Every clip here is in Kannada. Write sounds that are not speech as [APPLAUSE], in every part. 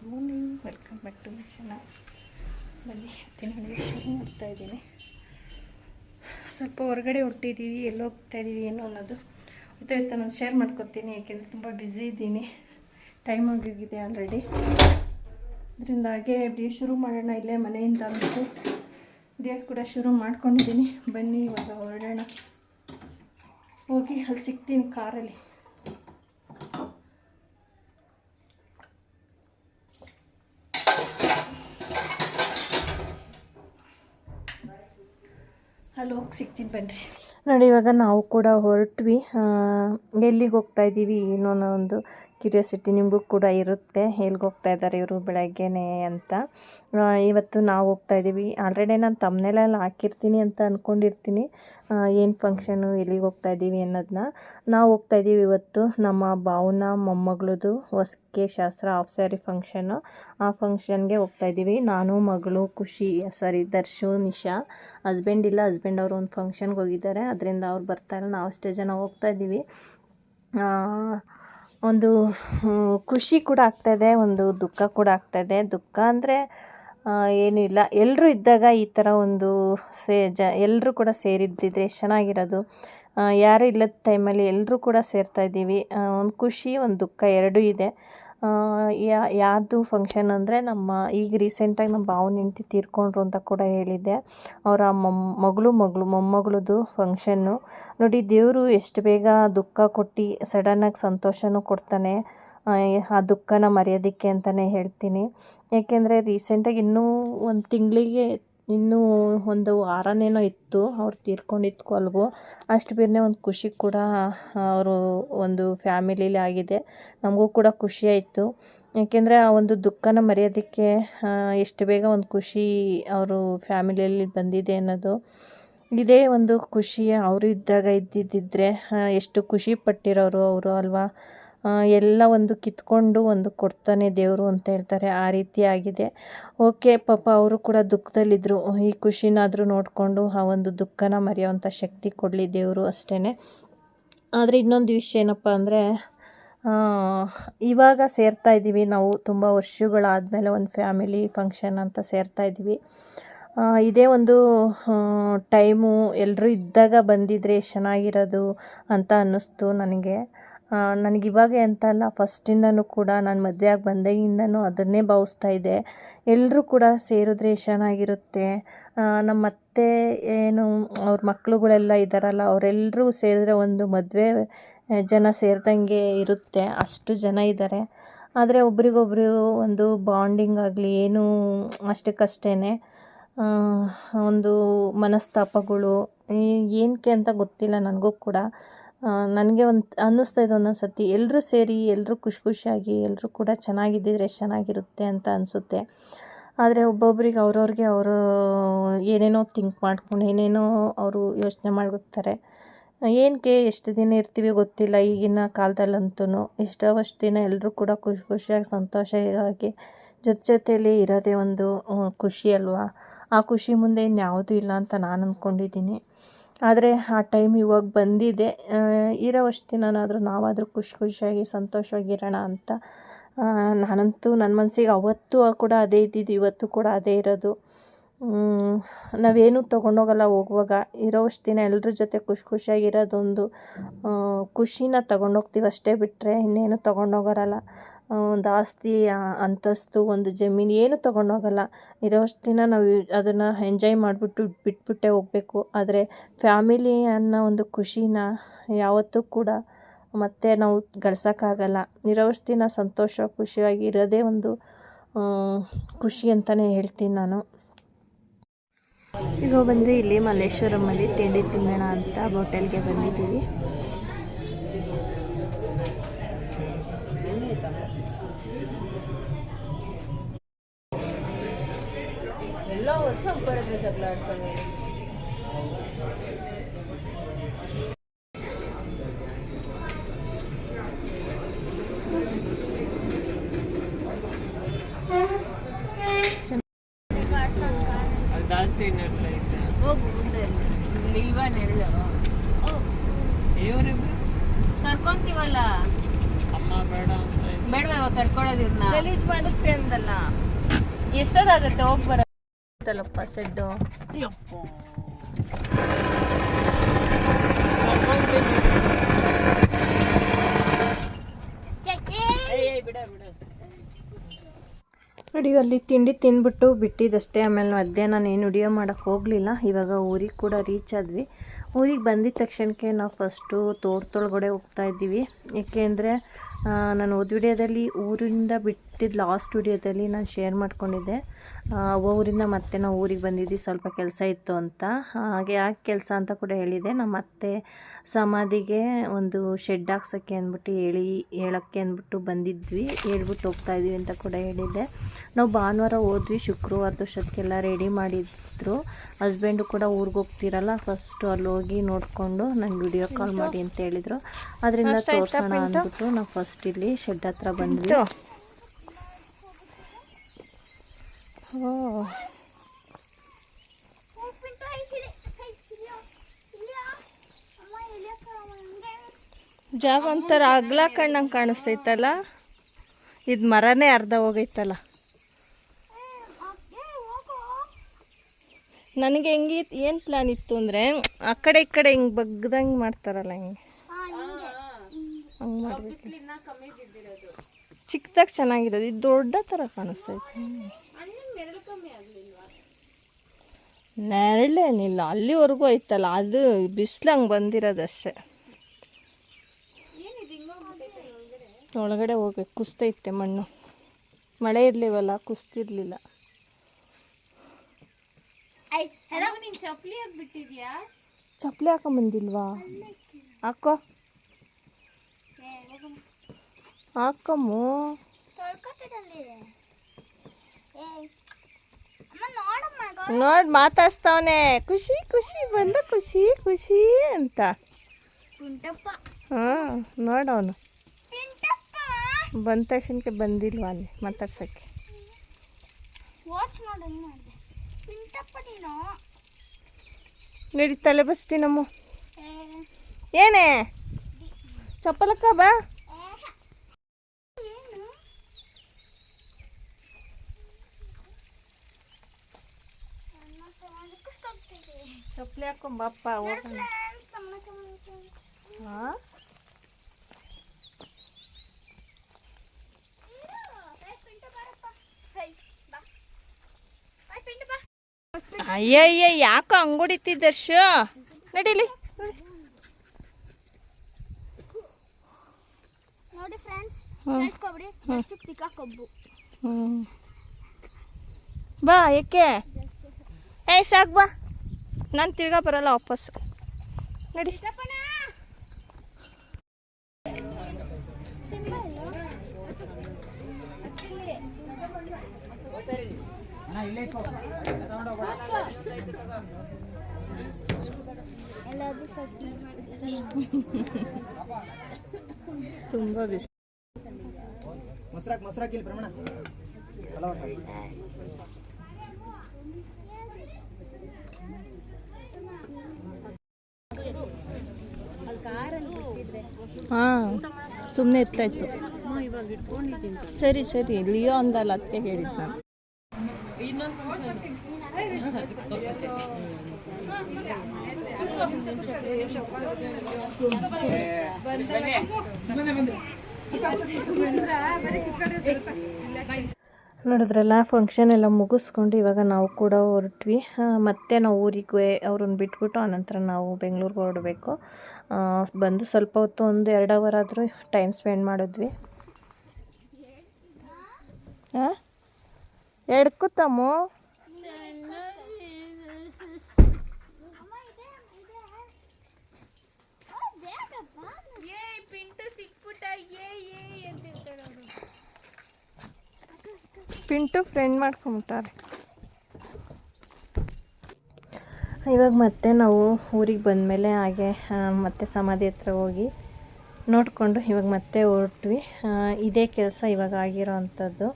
Good morning welcome back to my channel ಬನ್ನಿ, ಹತ್ತಿನ ಶುರು ಮಾಡ್ತಾಯಿದ್ದೀನಿ ಸ್ವಲ್ಪ ಹೊರಗಡೆ ಹೊರಟಿದ್ದೀವಿ ಎಲ್ಲಿ ಹೋಗ್ತಾ ಇದ್ದೀವಿ ಏನು ಅನ್ನೋದು ಗೊತ್ತಾಯ್ತು ನಾನು ಶೇರ್ ಮಾಡ್ಕೊತೀನಿ, ಯಾಕೆಂದರೆ ತುಂಬ ಬ್ಯುಸಿ ಇದ್ದೀನಿ. ಟೈಮ್ ಆಗೋಗಿದೆ ಆಲ್ರೆಡಿ ಅದರಿಂದ ಹಾಗೆ ಬಿ ಶುರು ಮಾಡೋಣ, ಇಲ್ಲೇ ಮನೆಯಿಂದ ಅಂದ್ಬಿಟ್ಟು ದೇವ್ರು ಕೂಡ ಶುರು ಮಾಡ್ಕೊಂಡಿದ್ದೀನಿ. ಬನ್ನಿ, ಇವಾಗ ಹೊರಡೋಣ. ಹೋಗಿ ಅಲ್ಲಿ ಸಿಗ್ತೀನಿ ಕಾರಲ್ಲಿ. ಅಲ್ಲಿ ಹೋಗಿ ಸಿಗ್ತೀನಿ ನೋಡಿ ಇವಾಗ ನಾವು ಕೂಡ ಹೊರಟ್ವಿ. ಎಲ್ಲಿಗೆ ಹೋಗ್ತಾ ಇದ್ದೀವಿ ಏನೋ ಒಂದು ಕ್ಯೂರಿಯಾಸಿಟಿ ನಿಮಗೂ ಕೂಡ ಇರುತ್ತೆ. ಎಲ್ಲಿಗೆ ಹೋಗ್ತಾ ಇದ್ದಾರೆ ಇವರು ಬೆಳಗ್ಗೆನೆ ಅಂತ. ಇವತ್ತು ನಾವು ಹೋಗ್ತಾ ಇದ್ದೀವಿ. ಆಲ್ರೆಡಿ ನಾನು ತಮ್ಮನೆಲ್ಲ ಹಾಕಿರ್ತೀನಿ ಅಂತ ಅಂದ್ಕೊಂಡಿರ್ತೀನಿ ಏನು ಫಂಕ್ಷನು ಎಲ್ಲಿಗೆ ಹೋಗ್ತಾ ಇದ್ದೀವಿ ಅನ್ನೋದನ್ನ ನಾವು ಹೋಗ್ತಾ ಇದ್ದೀವಿ ಇವತ್ತು ನಮ್ಮ ಭಾವನ, ಮೊಮ್ಮಗಳದು ಹೊಸಕೆ ಶಾಸ್ತ್ರ ಆಫ್ ಸ್ಯಾರಿ ಫಂಕ್ಷನು ಆ ಫಂಕ್ಷನ್ಗೆ ಹೋಗ್ತಾ ಇದ್ದೀವಿ. ನಾನು, ಮಗಳು, ಖುಷಿ, ಸಾರಿ, ದರ್ಶು, ನಿಶಾ. ಹಸ್ಬೆಂಡ್ ಇಲ್ಲ ಹಸ್ಬೆಂಡ್ ಅವರು ಒಂದು ಫಂಕ್ಷನ್ಗೆ ಹೋಗಿದ್ದಾರೆ. ಅದರಿಂದ ಅವ್ರು ಬರ್ತಾ ಇಲ್ಲ. ನಾವು ಅಷ್ಟೇ ಜನ ಹೋಗ್ತಾ ಇದ್ದೀವಿ. ಒಂದು ಖುಷಿ ಕೂಡ ಆಗ್ತಾಯಿದೆ ಒಂದು ದುಃಖ ಕೂಡ ಆಗ್ತಾಯಿದೆ ದುಃಖ ಅಂದರೆ ಏನೂ ಇಲ್ಲ. ಎಲ್ಲರೂ ಇದ್ದಾಗ ಈ ಥರ ಒಂದು ಸೇ, ಜ ಎಲ್ಲರೂ ಕೂಡ ಸೇರಿದ್ದಿದ್ರೆ ಎಷ್ಟು ಚೆನ್ನಾಗಿರೋದು ಯಾರೂ ಇಲ್ಲದ ಟೈಮಲ್ಲಿ ಎಲ್ಲರೂ ಕೂಡ ಸೇರ್ತಾ ಇದ್ದೀವಿ. ಒಂದು ಖುಷಿ, ಒಂದು ದುಃಖ ಎರಡೂ ಇದೆ. ಯಾರ್ದು ಫಂಕ್ಷನ್ ಅಂದರೆ ನಮ್ಮ ಈಗ ರೀಸೆಂಟಾಗಿ ನಮ್ಮ ಭಾವನ ಹೆಂಡ್ತಿ ತೀರ್ಕೊಂಡ್ರು ಅಂತ ಕೂಡ ಹೇಳಿದ್ದೆ. ಅವರ ಮೊಮ್ಮ ಮಗಳು ಮಗಳು ಮೊಮ್ಮಗಳದ್ದು ಫಂಕ್ಷನ್ನು ನೋಡಿ ದೇವರು ಎಷ್ಟು ಬೇಗ ದುಃಖ ಕೊಟ್ಟು ಸಡನ್ನಾಗಿ ಸಂತೋಷನೂ ಕೊಡ್ತಾನೆ. ಆ, ದುಃಖನ ಮರೆಯೋದಕ್ಕೆ ಅಂತಲೇ ಹೇಳ್ತೀನಿ. ಯಾಕೆಂದರೆ ರೀಸೆಂಟಾಗಿ ಇನ್ನೂ ಒಂದು ತಿಂಗಳಿಗೆ ಇನ್ನೂ ಒಂದು ವಾರನೇನೋ ಇತ್ತು, ಅವ್ರು ತೀರ್ಕೊಂಡಿದ್ದಕ್ಕೂ ಅಲ್ವೋ, ಅಷ್ಟು ಬೇರೆ ಒಂದು ಖುಷಿ ಕೂಡ ಅವರು ಒಂದು ಫ್ಯಾಮಿಲೀಲಿ ಆಗಿದೆ. ನಮಗೂ ಕೂಡ ಖುಷಿ ಆಯಿತು. ಯಾಕೆಂದರೆ ಆ ಒಂದು ದುಃಖನ ಮರೆಯೋದಕ್ಕೆ ಎಷ್ಟು ಬೇಗ ಒಂದು ಖುಷಿ ಅವರು ಫ್ಯಾಮಿಲಿಯಲ್ಲಿ ಬಂದಿದೆ ಅನ್ನೋದು ಇದೇ ಒಂದು ಖುಷಿ ಅವರು ಇದ್ದಾಗ ಇದ್ದಿದ್ದಿದ್ರೆ ಎಷ್ಟು ಖುಷಿ ಪಟ್ಟಿರೋರು ಅವರು ಅಲ್ವಾ. ಎಲ್ಲ ಒಂದು ಕಿತ್ಕೊಂಡು ಒಂದು ಕೊಡ್ತಾನೆ ದೇವರು ಅಂತ ಹೇಳ್ತಾರೆ. ಆ ರೀತಿ ಆಗಿದೆ. ಓಕೆ, ಪಾಪ ಅವರು ಕೂಡ ದುಃಖದಲ್ಲಿದ್ದರು ಈ ಖುಷಿನಾದರೂ ನೋಡಿಕೊಂಡು ಆ ಒಂದು ದುಃಖನ ಮರೆಯೋವಂಥ ಶಕ್ತಿ ಕೊಡಲಿ ದೇವರು ಅಷ್ಟೇ ಆದರೆ ಇನ್ನೊಂದು ವಿಷಯ ಏನಪ್ಪ ಅಂದರೆ ಇವಾಗ ಸೇರ್ತಾ ಇದ್ದೀವಿ ನಾವು. ತುಂಬ ವರ್ಷಗಳಾದಮೇಲೆ ಒಂದು ಫ್ಯಾಮಿಲಿ ಫಂಕ್ಷನ್ ಅಂತ ಸೇರ್ತಾ ಇದ್ದೀವಿ. ಇದೇ ಒಂದು ಟೈಮು ಎಲ್ಲರೂ ಇದ್ದಾಗ ಬಂದಿದ್ರೆ ಚೆನ್ನಾಗಿರೋದು ಅಂತ ಅನ್ನಿಸ್ತು ನನಗೆ. ನನಗೆ ಇವಾಗ ಅಂತ ಅಲ್ಲ, ಫಸ್ಟಿಂದನೂ ಕೂಡ ನಾನು ಮದುವೆ ಆಗಿ ಬಂದಾಗಿಂದನೂ ಅದನ್ನೇ ಭಾವಿಸ್ತಾ ಇದ್ದೆ. ಎಲ್ಲರೂ ಕೂಡ ಸೇರಿದ್ರೆ ಚೆನ್ನಾಗಿರುತ್ತೆ ನಮ್ಮ ಅತ್ತೆ ಏನು, ಅವ್ರ ಮಕ್ಕಳುಗಳೆಲ್ಲ ಇದ್ದಾರಲ್ಲ ಅವರೆಲ್ಲರೂ ಸೇರಿದ್ರೆ ಒಂದು ಮದುವೆ ಜನ ಸೇರಿದಂಗೆ ಇರುತ್ತೆ, ಅಷ್ಟು ಜನ ಇದ್ದಾರೆ ಆದರೆ ಒಬ್ರಿಗೊಬ್ರು ಒಂದು ಬಾಂಡಿಂಗ್ ಆಗಲಿ, ಏನೂ ಅಷ್ಟಕ್ಕಷ್ಟೇ ಒಂದು ಮನಸ್ತಾಪಗಳು ಏನಕ್ಕೆ ಅಂತ ಗೊತ್ತಿಲ್ಲ, ನನಗೂ ಕೂಡ. ನನಗೆ ಒಂದು ಅನ್ನಿಸ್ತಾ ಇದೆ ಒಂದೊಂದು ಸರ್ತಿ ಎಲ್ಲರೂ ಸೇರಿ ಎಲ್ಲರೂ ಖುಷಿ ಖುಷಿಯಾಗಿ ಎಲ್ಲರೂ ಕೂಡ ಚೆನ್ನಾಗಿದ್ದಿದ್ರೆ ಎಷ್ಟು ಚೆನ್ನಾಗಿರುತ್ತೆ ಅಂತ ಅನಿಸುತ್ತೆ. ಆದರೆ ಒಬ್ಬೊಬ್ರಿಗೆ ಅವ್ರವ್ರಿಗೆ ಅವರು ಏನೇನೋ ಥಿಂಕ್ ಮಾಡ್ಕೊಂಡು, ಏನೇನೋ ಅವರು ಯೋಚನೆ ಮಾಡಿರ್ತಾರೆ ಏನಕ್ಕೆ ಎಷ್ಟು ದಿನ ಇರ್ತೀವಿ ಗೊತ್ತಿಲ್ಲ ಈಗಿನ ಕಾಲದಲ್ಲಂತೂ ಎಷ್ಟೋ ಅಷ್ಟು ದಿನ ಎಲ್ಲರೂ ಕೂಡ ಖುಷಿ ಖುಷಿಯಾಗಿ, ಸಂತೋಷವಾಗಿ ಜೊತೆ ಜೊತೆಯಲ್ಲಿ ಇರೋದೇ ಒಂದು ಖುಷಿ ಅಲ್ವಾ? ಆ ಖುಷಿ ಮುಂದೆ ಇನ್ಯಾವುದೂ ಇಲ್ಲ ಅಂತ ನಾನು ಅಂದ್ಕೊಂಡಿದ್ದೀನಿ ಆದರೆ ಆ ಟೈಮ್ ಇವಾಗ ಬಂದಿದೆ. ಇರೋ ಇರೋವಷ್ಟು ದಿನನಾದರೂ ನಾವಾದರೂ ಖುಷಿ ಖುಷಿಯಾಗಿ ಸಂತೋಷವಾಗಿರೋಣ ಅಂತ. ನಾನಂತೂ ನನ್ನ ಮನಸ್ಸಿಗೆ ಅವತ್ತು ಕೂಡ ಅದೇ ಇದ್ದಿದ್ದು, ಇವತ್ತು ಕೂಡ ಅದೇ ಇರೋದು. ನಾವೇನು ತೊಗೊಂಡೋಗಲ್ಲ ಹೋಗುವಾಗ. ಇರೋವಷ್ಟು ದಿನ ಎಲ್ಲರ ಜೊತೆ ಖುಷಿ ಖುಷಿಯಾಗಿರೋದೊಂದು ಖುಷಿನ ತಗೊಂಡೋಗ್ತೀವಿ ಅಷ್ಟೇ ಬಿಟ್ಟರೆ ಇನ್ನೇನು ತೊಗೊಂಡೋಗರಲ್ಲ. ಒಂದು ಆಸ್ತಿ ಅಂತಸ್ತು, ಒಂದು ಜಮೀನು ಏನು ತೊಗೊಂಡೋಗಲ್ಲ. ಇರೋವಷ್ಟು ದಿನ ನಾವು ಅದನ್ನು ಎಂಜಾಯ್ ಮಾಡಿಬಿಟ್ಟು ಬಿಟ್ಬಿಟ್ಟೆ ಹೋಗಬೇಕು. ಆದರೆ ಫ್ಯಾಮಿಲಿ ಅನ್ನೋ ಒಂದು ಖುಷಿನ ಯಾವತ್ತೂ ಕೂಡ ಮತ್ತೆ ನಾವು ಗಳಿಸೋಕ್ಕಾಗಲ್ಲ. ಇರೋವಷ್ಟು ದಿನ ಸಂತೋಷ, ಖುಷಿಯಾಗಿ ಇರೋದೇ ಒಂದು ಖುಷಿ ಅಂತಲೇ ಹೇಳ್ತೀನಿ ನಾನು. ಈಗ ಬಂದು ಇಲ್ಲಿ ಮಲ್ಲೇಶ್ವರಮಲ್ಲಿ ತಿಂಡಿ ತಿನ್ನೋಣ ಅಂತ ಹೋಟೆಲ್ಗೆ ಬಂದಿದ್ದೀವಿ. ಎಲ್ಲ ವರ್ಷ ಜಗಳ ಆಡ್ತಾರೆ ಅದು ಜಾಸ್ತಿ ನೆರಳು ಐತೆ ಹೋಗು ಮುಂದೆ ಇಲ್ವಾ ನೆರಳು. ಇವರಿಬ್ರು? ಕರ್ಕೊಂತೀವಲ್ಲ? ಅಮ್ಮ ಬೇಡ ಅಂತ ಬೇಡವಾ ಇವಾಗ ಕರ್ಕೊಳ್ಳೋದು ಇವ್ರನ್ನ? ಗಲೀಜ್ ಮಾಡುತ್ತೆ ಅಂದಲ್ಲ. ಎಷ್ಟೊತ್ತಾಗುತ್ತೆ? ಹೋಗಿ ಏ ಬಿಡ ಸೆಡ್ಡು ನೋಡಿ, ಅಲ್ಲಿ ತಿಂಡಿ ತಿಂದ್ಬಿಟ್ಟು ಬಿಟ್ಟಿದ್ದಷ್ಟೇ. ಆಮೇಲೆ ಮಧ್ಯಾಹ್ನ ಏನು ವಿಡಿಯೋ ಮಾಡೋಕ್ಕೆ ಹೋಗಲಿಲ್ಲ. ಇವಾಗ ಊರಿಗೆ ಕೂಡ ರೀಚ್ ಆದ್ವಿ. ಊರಿಗೆ ಬಂದಿದ್ದ ತಕ್ಷಣಕ್ಕೆ ನಾವು ಫಸ್ಟು ತೋಟದೊಳಗಡೆ ಹೋಗ್ತಾ ಇದ್ದೀವಿ. ಏಕೆಂದರೆ ನಾನು ಓದ್ ವಿಡಿಯೋದಲ್ಲಿ ಊರಿಂದ ಬಿಟ್ಟಿದ್ದ ಲಾಸ್ಟ್ ವಿಡಿಯೋದಲ್ಲಿ ನಾನು ಶೇರ್ ಮಾಡ್ಕೊಂಡಿದ್ದೆ. ಊರಿಂದ ಮತ್ತೆ ನಾವು ಊರಿಗೆ ಬಂದಿದ್ವಿ ಸ್ವಲ್ಪ ಕೆಲಸ ಇತ್ತು ಅಂತ. ಹಾಗೆ ಆ ಕೆಲಸ ಅಂತ ಕೂಡ ಹೇಳಿದೆ. ನಮ್ಮ ಅತ್ತೆ ಸಮಾಧಿಗೆ ಒಂದು ಶೆಡ್ ಹಾಕ್ಸೋಕ್ಕೆ ಅಂದ್ಬಿಟ್ಟು ಹೇಳಿ ಹೇಳೋಕ್ಕೆ ಅಂದ್ಬಿಟ್ಟು ಬಂದಿದ್ವಿ. ಹೇಳ್ಬಿಟ್ಟು ಹೋಗ್ತಾ ಇದ್ವಿ ಅಂತ ಕೂಡ ಹೇಳಿದ್ದೆ ನಾವು ಭಾನುವಾರ ಹೋದ್ವಿ ಶುಕ್ರವಾರದಷ್ಟೊತ್ತಿಗೆಲ್ಲ ರೆಡಿ ಮಾಡಿದ್ರು. ಹಸ್ಬೆಂಡು ಕೂಡ ಊರಿಗೆ ಹೋಗ್ತಿರಲ್ಲ ಫಸ್ಟು ಅಲ್ಲಿ ಹೋಗಿ ನೋಡಿಕೊಂಡು ನಂಗೆ ವಿಡಿಯೋ ಕಾಲ್ ಮಾಡಿ ಅಂತ ಹೇಳಿದರು. ಅದರಿಂದ ತೋರಿಸೋಣ ಅಂದ್ಬಿಟ್ಟು ನಾವು ಫಸ್ಟ್ ಇಲ್ಲಿ ಶೆಡ್ ಹತ್ರ ಬಂದ್ವಿ. ಓ ಜಾಗ ಒಂಥರ ಅಗ್ಲ ಕಣ್ಣಂಗೆ ಕಾಣಿಸ್ತೈತಲ್ಲ ಇದು ಮರನೇ ಅರ್ಧ ಹೋಗೈತಲ್ಲ. ನನಗೆ ಹೆಂಗೆ ಏನು ಪ್ಲ್ಯಾನ್ ಇತ್ತು ಅಂದರೆ ಆ ಕಡೆ ಈ ಕಡೆ ಹಿಂಗೆ ಬಗ್ದಂಗೆ ಮಾಡ್ತಾರಲ್ಲ ಹಿಂಗೆ. ಹಂಗೆ ಮಾಡಬೇಕು ಚಿಕ್ಕದಾಗ ಚೆನ್ನಾಗಿರೋದು. ಇದು ದೊಡ್ಡ ಥರ ಕಾಣಿಸ್ತೈತೆ. ನೆರಳೇನಿಲ್ಲ ಅಲ್ಲಿವರೆಗೂ ಐತಲ್ಲ ಅದು ಬಿಸಿಲು ಹಂಗೆ ಬಂದಿರೋದಷ್ಟೇ ಒಳಗಡೆ ಹೋಗ್ಬೇಕು ಕುಸ್ತೈತೆ ಮಣ್ಣು. ಮಳೆ ಇರಲಿವಲ್ಲ ಕುಸ್ತಿರ್ಲಿಲ್ಲ. ಚಪ್ಪಲಿ ಹಾಕೊಂಬಂದಿಲ್ವಾ ಹಾಕೋ ಹಾಕಮ್ಮು. ನೋಡಿ ಮಾತಾಡ್ಸ್ತಾವನೆ. ಖುಷಿ ಖುಷಿ ಬಂದ ಖುಷಿ ಖುಷಿ ಅಂತ. ಹಾಂ ನೋಡವನು. ಬಂದ ತಕ್ಷಣಕ್ಕೆ ಬಂದಿಲ್ವಾ ಅಲ್ಲಿ ಮಾತಾಡ್ಸೋಕ್ಕೆ? ನಡಿ ತಲೆ ಬಸ್ತೀನಮ್ಮ. ಏನೇ? ಚಪ್ಪಲಕ್ಕ ಬಾ ಏನು ನನ್ನ ಸಮಾಜಕ್ಕೆ ಹೋಗ್ತಿದೆ ಚಪ್ಪಲಿ ಹಾಕೊಂಬಪ್ಪ ಹೋಗೋಣ. ಹಾಂ? ಅಯ್ಯಯ್ಯ ಯಾಕೋ ಹಂಗುಡಿತಿದ್ದರ್ಶು ನಡೀಲಿ. ನೋಡಿ ಫ್ರೆಂಡ್ಸ್ ಕೊಬ್ಬು. ಬಾ ಏಕೆ? ಏಯ್ ಸಾಕು ಬಾ. ನಾನು ತಿರ್ಗಾ ಬರಲ್ಲ ವಾಪಸ್ಸು ನಡಿ. ತುಂಬ ಬಿಸಿ ಮೊಸರಾಕ್ ಮಸ್ರಾಕ್ ಇಲ್ಲಿ ಪ್ರಮಾಣ. ಹಾಂ ಸುಮ್ಮನೆ ಇರ್ತಾಯಿತ್ತು ಸರಿ ಸರಿ, ಲಿಯೋ ಅಂದಲ್ಲ, ಅತ್ತೆ ಹೇಳಿದ್ದು ನಾನು ನೋಡಿದ್ರಲ್ಲ ಫಂಕ್ಷನ್ ಎಲ್ಲ ಮುಗಿಸ್ಕೊಂಡು ಇವಾಗ ನಾವು ಕೂಡ ಹೊರಟ್ವಿ. ಮತ್ತೆ ನಾವು ಊರಿಗೆ ಅವ್ರನ್ನ ಬಿಟ್ಬಿಟ್ಟು, ಆನಂತರ ನಾವು ಬೆಂಗಳೂರಿಗೆ ಹೊರಡಬೇಕು. ಬಂದು ಸ್ವಲ್ಪ ಹೊತ್ತು ಒಂದು ಎರಡು ಅವರ್ ಆದರೂ ಟೈಮ್ ಸ್ಪೆಂಡ್ ಮಾಡಿದ್ವಿ. ಹಾಂ. ಪಿಂಟು ಫ್ರೆಂಡ್ ಮಾಡ್ಕೊಂಬಿಟ್ಟಾರೆ ಇವಾಗ ಮತ್ತೆ ನಾವು ಊರಿಗೆ ಬಂದಮೇಲೆ ಹಾಗೆ ಮತ್ತೆ ಸಮಾಧಿ ಹತ್ರ ಹೋಗಿ ನೋಡಿಕೊಂಡು ಇವಾಗ ಮತ್ತೆ ಹೊರಟ್ವಿ. ಇದೇ ಕೆಲಸ ಇವಾಗ ಆಗಿರೋ ಅಂಥದ್ದು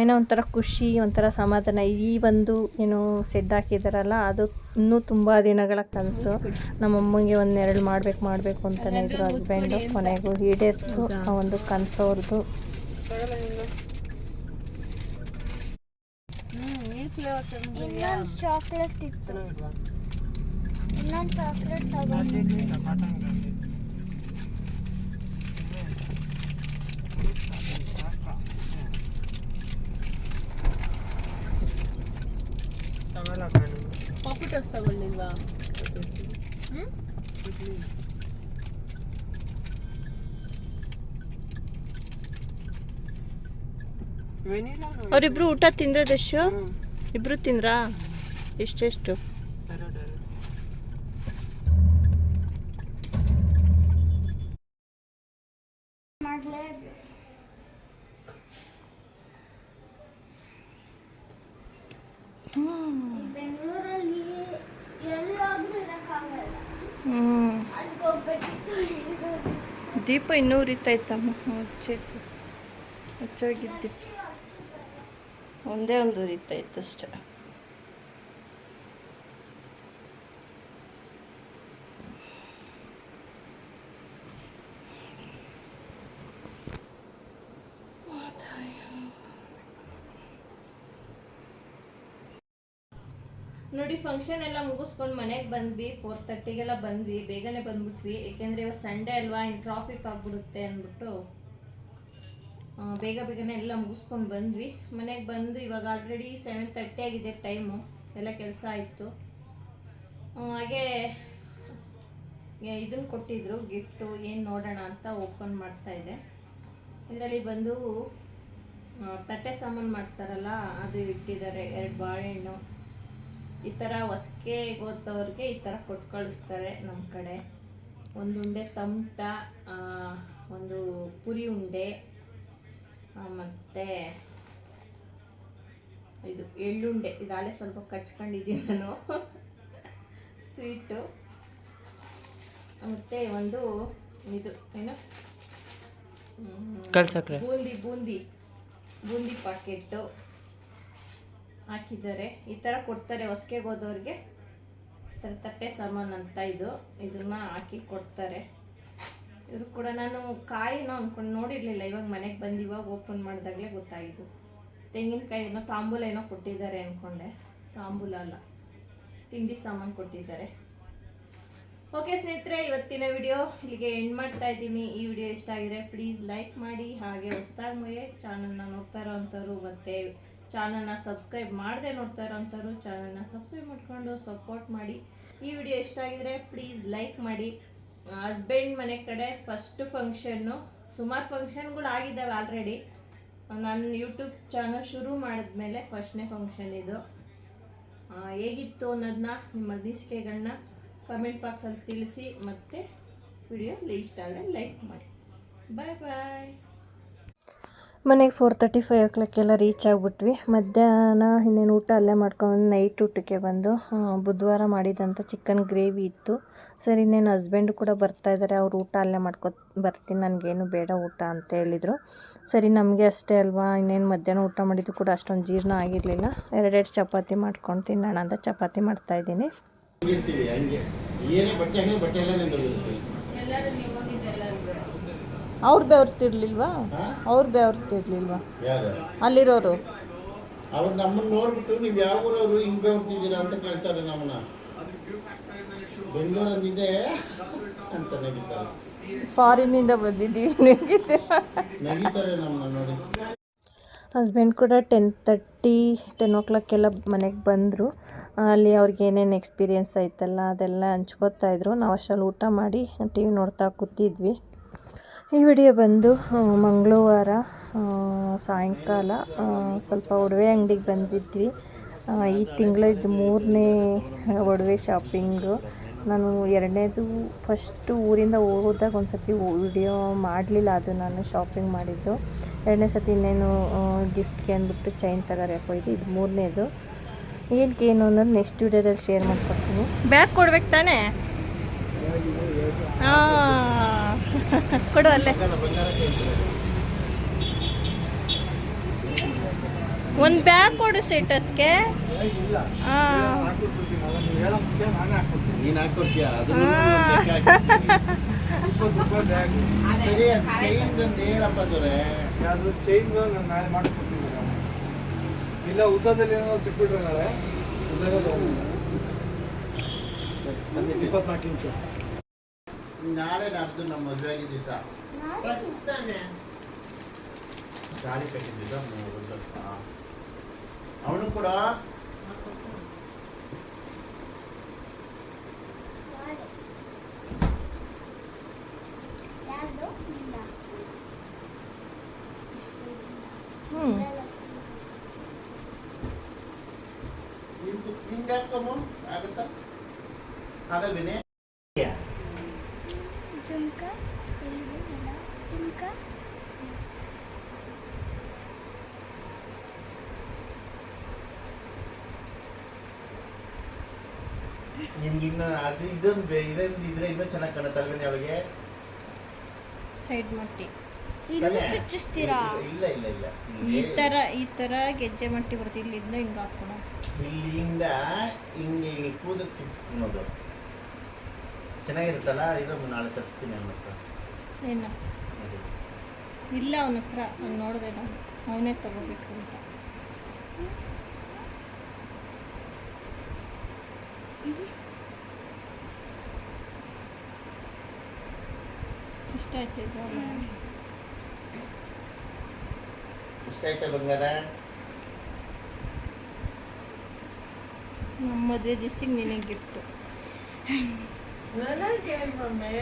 ಏನೋ ಒಂಥರ ಖುಷಿ, ಒಂಥರ ಸಮಾಧಾನ. ಈ ಒಂದು ಏನು ಸೆಡ್ ಹಾಕಿದಾರಲ್ಲ, ಅದು ಇನ್ನೂ ತುಂಬ ದಿನಗಳ ಕನಸು. ನಮ್ಮಮ್ಮಂಗೆ ಒಂದು ನೆರಳು ಮಾಡಬೇಕು ಮಾಡಬೇಕು ಅಂತಲೇ ಇದ್ರು ಹಸ್ಬೆಂಡು ಕೊನೆಗೂ ಈಡೇರ್ತು ಆ ಒಂದು ಕನಸು ಅವ್ರದ್ದು ತಗೊಳ್ಳ ನೀನು ಹ್ಮ್ ಈ ಫ್ಲೇವರ್ ಇನ್ನೊಂದು ಚಾಕ್ಲೇಟ್ ಇತ್ತು. ಇನ್ನೊಂದು ಚಾಕ್ಲೇಟ್ ತಗೊಂಡು. ಅದಿರ್ಲಿಲ್ಲ ಕಾಟನ್ ಕ್ಯಾಂಡಿ ತಗೊಳಕ ನೀನು ಪಾಪಿಟೋಸ್ ತಗೊಳ್ಳಿಲ್ವಾ ಅವರಿಬ್ರು ಊಟ ತಿಂದ್ರದಷ್ಟು ಇಬ್ರು ತಿಂದ್ರಾ? ಎಷ್ಟೆಷ್ಟು? ಇನ್ನೂ ಮಾಡಲೇಬೇಕು ಬೆಂಗಳೂರಲ್ಲಿ ಎಲ್ಲಾದ್ರೂ ಒಂದೇ ಒಂದು ಉರಿತೈತೆ ಅಷ್ಟೆ ನೋಡಿ ಫಂಕ್ಷನ್ ಎಲ್ಲ ಮುಗಿಸ್ಕೊಂಡು ಮನೆಗೆ ಬಂದ್ವಿ. ಫೋರ್ ತರ್ಟಿಗೆಲ್ಲ ಬಂದ್ವಿ. ಬೇಗನೆ ಬಂದ್ಬಿಟ್ವಿ. ಏಕೆಂದರೆ ಇವಾಗ ಸಂಡೇ ಅಲ್ವಾ? ಇನ್ನು ಟ್ರಾಫಿಕ್ ಆಗಿಬಿಡುತ್ತೆ ಅಂದ್ಬಿಟ್ಟು. ಬೇಗ ಬೇಗನೆ ಎಲ್ಲ ಮುಗಿಸ್ಕೊಂಡು ಬಂದ್ವಿ. ಮನೆಗೆ ಬಂದು ಇವಾಗ ಆಲ್ರೆಡಿ ಸೆವೆನ್ ತರ್ಟಿ ಆಗಿದೆ ಟೈಮು ಎಲ್ಲ ಕೆಲಸ ಆಯಿತು. ಹಾಗೆ ಇದನ್ನು ಕೊಟ್ಟಿದ್ರು ಗಿಫ್ಟು ಏನು ನೋಡೋಣ ಅಂತ ಓಪನ್ ಮಾಡ್ತಾ ಇದೆ. ಇದರಲ್ಲಿ ಬಂದು ತಟ್ಟೆ ಸಾಮಾನು ಮಾಡ್ತಾರಲ್ಲ, ಅದು ಇಟ್ಟಿದ್ದಾರೆ, ಎರಡು ಬಾಳೆಹಣ್ಣು. ಈ ಥರ ಹೊಸಕೆ ಓದೋರಿಗೆ ಈ ಥರ ಕೊಟ್ಟು ಕಳಿಸ್ತಾರೆ ನಮ್ಮ ಕಡೆ. ಒಂದು ಉಂಡೆ ತಮಟ ಒಂದು ಪುರಿ ಉಂಡೆ ಮತ್ತೆ ಇದು ಎಳ್ಳುಂಡೆ. ಇದಾಳೆ ಸ್ವಲ್ಪ ಕಚ್ಕೊಂಡಿದ್ದೀನಿ ನಾನು. ಸ್ವೀಟು. ಮತ್ತು ಒಂದು ಇದು ಏನು? ಕಲ್ಸಕ್ರೆ ಬೂಂದಿ ಬೂಂದಿ. ಬೂಂದಿ ಪಾಕೆಟ್ಟು ಹಾಕಿದ್ದಾರೆ. ಈ ಥರ ಕೊಡ್ತಾರೆ ಹೊಸ್ಕೆಗೆ ಹೋದವ್ರಿಗೆ. ಈ ಥರ ತಟ್ಟೆ ಸಾಮಾನು ಅಂತ ಇದು. ಇದನ್ನ ಹಾಕಿ ಕೊಡ್ತಾರೆ. ಇವರು ಕೂಡ ನಾನು ಕಾಯಿನ ಅಂದ್ಕೊಂಡು ನೋಡಿರಲಿಲ್ಲ. ಇವಾಗ ಮನೆಗೆ ಬಂದು ಇವಾಗ ಓಪನ್ ಮಾಡಿದಾಗಲೇ ಗೊತ್ತಾಯಿತು. ತೆಂಗಿನಕಾಯಿ ಏನೋ ತಾಂಬೂಲ ಏನೋ ಕೊಟ್ಟಿದ್ದಾರೆ ಅಂದ್ಕೊಂಡೆ ತಾಂಬೂಲ ಅಲ್ಲ. ತಿಂಡಿ ಸಾಮಾನು ಕೊಟ್ಟಿದ್ದಾರೆ. ಓಕೆ ಸ್ನೇಹಿತರೆ, ಇವತ್ತಿನ ವಿಡಿಯೋ ಇಲ್ಲಿಗೆ ಎಂಡ್ ಮಾಡ್ತಾ ಇದ್ದೀನಿ. ಈ ವಿಡಿಯೋ ಇಷ್ಟ ಆಗಿದೆ ಪ್ಲೀಸ್ ಲೈಕ್ ಮಾಡಿ, ಹಾಗೆ ಹೊಸ್ದಾಗಿ ಚಾನಲ್ನ ನೋಡ್ತಾ ಇರೋವಂಥವ್ರು ಮತ್ತು ಚಾನಲ್ನ ಸಬ್ಸ್ಕ್ರೈಬ್ ಮಾಡದೆ ನೋಡ್ತಾ ಇರೋವಂಥವ್ರು ಚಾನಲ್ನ ಸಬ್ಸ್ಕ್ರೈಬ್ ಮಾಡಿಕೊಂಡು ಸಪೋರ್ಟ್ ಮಾಡಿ. ಈ ವಿಡಿಯೋ ಇಷ್ಟ ಆಗಿದ್ರೆ ಪ್ಲೀಸ್ ಲೈಕ್ ಮಾಡಿ. ಹಸ್ಬೆಂಡ್ ಮನೆ ಕಡೆ ಫಸ್ಟ್ ಫಂಕ್ಷನ್ನು ಸುಮಾರು ಫಂಕ್ಷನ್ಗಳು ಆಗಿದ್ದಾವೆ ಆಲ್ರೆಡಿ ನಾನು ಯೂಟ್ಯೂಬ್ ಚಾನಲ್ ಶುರು ಮಾಡಿದ್ಮೇಲೆ ಫಸ್ಟ್ನೇ ಫಂಕ್ಷನ್ ಇದು. ಹೇಗಿತ್ತು ಅನ್ನೋದನ್ನ ನಿಮ್ಮ ಅನಿಸಿಕೆಗಳನ್ನ ಕಮೆಂಟ್ ಬಾಕ್ಸಲ್ಲಿ ತಿಳಿಸಿ ಮತ್ತು ವಿಡಿಯೋ ಇಷ್ಟ ಆದರೆ ಲೈಕ್ ಮಾಡಿ. ಬಾಯ್ ಬಾಯ್ ಮನೆಗೆ ಫೋರ್ ತರ್ಟಿ ಫೈವ್ ಓ ಕ್ಲಾಕೆಲ್ಲ ರೀಚ್ ಆಗಿಬಿಟ್ವಿ. ಮಧ್ಯಾಹ್ನ ಇನ್ನೇನು ಊಟ ಅಲ್ಲೇ ಮಾಡ್ಕೊಂಡು ನೈಟ್ ಊಟಕ್ಕೆ ಬಂದು ಬುಧವಾರ ಮಾಡಿದಂಥ ಚಿಕನ್ ಗ್ರೇವಿ ಇತ್ತು. ಸರಿ, ಇನ್ನೇನು ಹಸ್ಬೆಂಡ್ ಕೂಡ ಬರ್ತಾ ಇದ್ದಾರೆ ಅವ್ರು ಊಟ ಅಲ್ಲೇ ಮಾಡ್ಕೊ ಬರ್ತೀನಿ, ನನಗೇನು ಬೇಡ ಊಟ ಅಂತ ಹೇಳಿದರು. ಸರಿ, ನಮಗೆ ಅಷ್ಟೇ ಅಲ್ವಾ, ಇನ್ನೇನು ಮಧ್ಯಾಹ್ನ ಊಟ ಮಾಡಿದ್ದು ಕೂಡ ಅಷ್ಟೊಂದು ಜೀರ್ಣ ಆಗಿರಲಿಲ್ಲ. ಎರಡೆರಡು ಚಪಾತಿ ಮಾಡ್ಕೊಂಡು ತಿನ್ನೋಣ ಅಂತ ಚಪಾತಿ ಮಾಡ್ತಾಯಿದ್ದೀನಿ ಇರ್ತೀವಿ ಹಂಗೆ ಏನೇ ಬಟ್ಟೆ ಹಂಗೆ ಬಟ್ಟೆ ಎಲ್ಲ ನಿಂದೋಗಿರ್ತೀವಿ ಎಲ್ಲರೂ ನೀವು ಹೋಗಿದ್ದೆಲ್ಲರೂ ಅವ್ರು ಬೆವರ್ತಿರ್ಲಿಲ್ವಾ? ಅವ್ರು ಬೆವರ್ತಿರ್ಲಿಲ್ವಾ ಅಲ್ಲಿರೋರು? ಅವ್ರು ನಮ್ಮನ್ನ ನೋಡ್ಬಿಟ್ಟು ನೀವು ಯಾವ ಊರವರು ಹಿಂಗೆ ಹೋಗ್ತಿದ್ದೀರಾ ಅಂತ ಕೇಳ್ತಾರೆ ನಮ್ಮನ್ನ. ಬೆಂಗಳೂರು ಅಂದಿದೆ ಅಂತ ನಗಿತಾರೆ. ಫಾರಿನ್ನಿಂದ ಬಂದಿದ್ದೀವಿ ನಗಿತಾರೆ? ನಮ್ಮನ್ನ ನೋಡಿ. ಹಸ್ಬೆಂಡ್ ಕೂಡ ಟೆನ್ ತರ್ಟಿ ಟೆನ್ ಓ ಕ್ಲಾಕೆಲ್ಲ ಮನೆಗೆ ಬಂದರು. ಅಲ್ಲಿ ಅವ್ರಿಗೆ ಏನೇನು ಎಕ್ಸ್ಪೀರಿಯೆನ್ಸ್ ಆಯ್ತಲ್ಲ ಅದೆಲ್ಲ ಹಂಚ್ಕೋತಾ ಇದ್ರು. ನಾವು ಅಷ್ಟರಲ್ಲಿ ಊಟ ಮಾಡಿ ಟಿ ವಿ ನೋಡ್ತಾ ಕೂತಿದ್ವಿ. ಈ ವಿಡಿಯೋ ಬಂದು ಮಂಗಳವಾರ ಸಾಯಂಕಾಲ ಸ್ವಲ್ಪ ಒಡವೆ ಅಂಗಡಿಗೆ ಬಂದಿದ್ವಿ. ಈ ತಿಂಗಳ ಇದು ಮೂರನೇ ಒಡವೆ ಶಾಪಿಂಗು. ನಾನು ಎರಡನೇದು ಫಸ್ಟು ಊರಿಂದ ಹೋದಾಗ ಒಂದು ಸರ್ತಿ ವಿಡಿಯೋ ಮಾಡಲಿಲ್ಲ ಅದು ನಾನು ಶಾಪಿಂಗ್ ಮಾಡಿದ್ದು. ಎರಡನೇ ಸತಿ ಇನ್ನೇನು ಗಿಫ್ಟ್ಗೆ ಅಂದ್ಬಿಟ್ಟು ಚೈನ್ ತಗೋರಪ್ಪ ಇದು ಇದು ಮೂರನೇದು. ಏನಕ್ಕೆ ಏನು ಅನ್ನೋದು ನೆಕ್ಸ್ಟ್ ವಿಡಿಯೋದಲ್ಲಿ ಶೇರ್ ಮಾಡ್ಕೊಡ್ತೀನಿ. ಬ್ಯಾಗ್ ಕೊಡ್ಬೇಕು ತಾನೇ? [LAUGHS] ಕೊಡು ಅಲ್ಲೇ. ಒಂದು ಬ್ಯಾಗ್ ಕೊಡು ಸೆಟ್ ಅದಕ್ಕೆ ಇಲ್ಲ ಉದ್ದದಲ್ಲಿ ಏನೋ ಸಿಕ್ಬಿಟ್ರೆ ನಾಳೆ. ಇಪ್ಪತ್ನಾಲ್ಕು ಇಂಚು. ನಾಳೆ ನಾಡ್ದು ನಮ್ಮ ಮದುವೆ ಆಗಿದ್ದ ದಿವಸ ಗಾಳಿ ಕಟ್ಟಿದ್ದ ಅವನು ಕೂಡ ಜುಮ್ಕ ಎಲ್ಲಿದೆ ಇಲ್ಲ ಜುಮ್ಕ ನಿಮ್ಗೆ ಇನ್ನು ಅದು ಇದೊಂದು ಇದೊಂದು ಇದ್ರೆ ಇನ್ನೂ ಚೆನ್ನಾಗಿ ಕಾಣುತ್ತಲ್ವೇನೆ ಅವಳಿಗೆ ಸೈಡ್ ಮಟ್ಟಿ ಇಲ್ಲಿ? ಚುಚ್ಚಿಸ್ತೀರಾ ಇಲ್ಲ ಇಲ್ಲ ಇಲ್ಲ ಈ ತರ ಈ ತರ ಗೆಜ್ಜೆ ಮಟ್ಟಿ ಬರುತ್ತೆ ಇಲ್ಲಿಂದ ಹಿಂಗೆ ಹಾಕೋಣ ಇಲ್ಲಿಂದ ಹಿಂಗೆ ಇಲ್ಲಿ ಕೂದಕ್ಕೆ ಸಿಕ್ಸ್ಕೊಳೋದು ಚೆನ್ನಾಗಿರುತ್ತಲ್ಲ? ಇದು ನಾಳೆ ತರಿಸ್ತೀನಿ ಅವನ ಹತ್ರ. ಏನು? ಇಲ್ಲ ಅವನ ಹತ್ರ. ನಾನು ನೋಡಿದೆ ನಾನು ಅವನೇ ತಗೋಬೇಕು ಅಂತ. ಇಷ್ಟ ಆಯ್ತು ಇದು? ಇಷ್ಟ ಆಯ್ತಾ ಬಂಗಾರ? ನಮ್ಮ ಮದುವೆ ದಿವ್ಸಿಗೆ ನಿನಗೆ ಗಿಫ್ಟು ನನಗೆ ಮಮ್ಮಿ